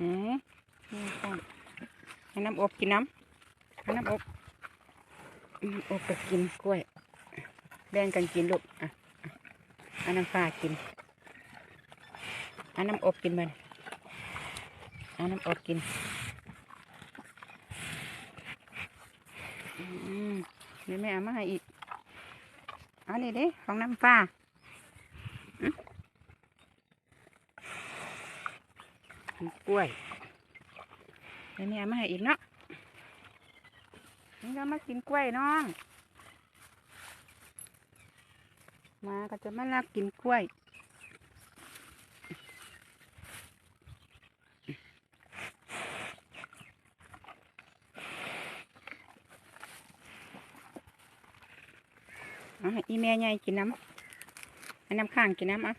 อืมนี่ค่ะให้น้ำอบกินน้ำให้น้ำอบน้ำอบไปกินกล้วย แบ่งกันกินลูกอะอะเอาน้ำฟ้ากินอาน้ำอบกินมันอาน้ำอบกินอืมเดี๋ยวแม่เอามาให้อีกอานี่เด้ของน้ำฟ้าอื้อ กินกล้วยเดี๋ยวแม่เอามาให้อีกเนาะนี่ก็มากินกล้วยน้อง มาก็จะมาลักกินกล้วยเอาอีแม่ใหญ่กินน้ำน้ำข้างกินน้ำอะ